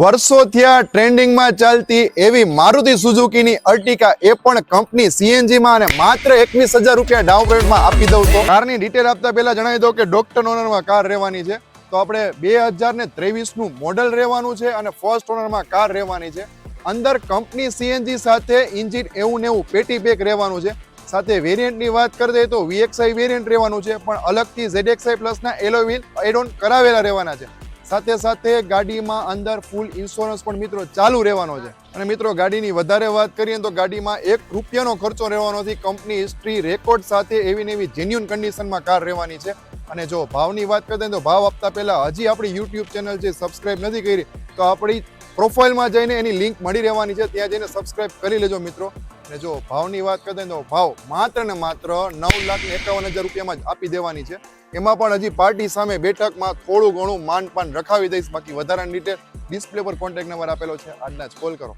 વર્ષોથી આ ટ્રેન્ડિંગમાં ચાલતી એવી મારુતિ સુઝુકીની અર્ટિકા એ પણ કંપની સીએનજીમાં અને માત્ર એકવીસ હજાર રૂપિયા ડાઉન પેમેન્ટમાં આપી દઉં તો. કારની ડિટેલ આપતા પહેલા જણાવી દઉં કે ડોક્ટર ઓનરમાં કાર રહેવાની છે. તો આપણે બે હજાર ને ત્રેવીસનું મોડલ રહેવાનું છે અને ફર્સ્ટ ઓનરમાં કાર રહેવાની છે. અંદર કંપની સીએનજી સાથે ઇન્જિન એવું ને એવું પેટી પેક રહેવાનું છે. સાથે વેરિયન્ટની વાત કરી દઈએ તો વીએક્સઆઈ વેરિયન્ટ રહેવાનું છે. પણ અલગથી ઝેડએક્સઆઈ પ્લસના એલોવિન વ્હીલ એડોન કરાવેલા રહેવાના છે. સાથે સાથે ગાડીમાં અંદર ફૂલ ઇન્સ્યોરન્સ પણ મિત્રો ચાલુ રહેવાનો છે. અને મિત્રો ગાડીની વધારે વાત કરીએ તો ગાડીમાં એક રૂપિયાનો ખર્ચો રહેવાનો નથી કંપની હિસ્ટ્રી રેકોર્ડ સાથે એવી ને એવી જેન્યુન કન્ડિશનમાં કાર રહેવાની છે. અને જો ભાવની વાત કરતા તો ભાવ આપતા પહેલાં હજી આપણી યુટ્યુબ ચેનલ છે સબસ્ક્રાઈબ નથી કરી, તો આપણી પ્રોફાઇલમાં જઈને એની લિંક મળી રહેવાની છે. ત્યાં જઈને સબસ્ક્રાઈબ કરી લેજો મિત્રો. અને જો ભાવની વાત કરીએ તો ભાવ માત્ર ને માત્ર નવ લાખ ને એકાવન હજાર રૂપિયામાં જ આપી દેવાની છે. એમાં પણ હજી પાર્ટી સામે બેઠકમાં થોડું ઘણું માન પાન રખાવી દઈશ. બાકી વધારાની ડિટેલ ડિસ્પ્લે પર કોન્ટેક્ટ નંબર આપેલો છે. આજના જ કોલ કરો.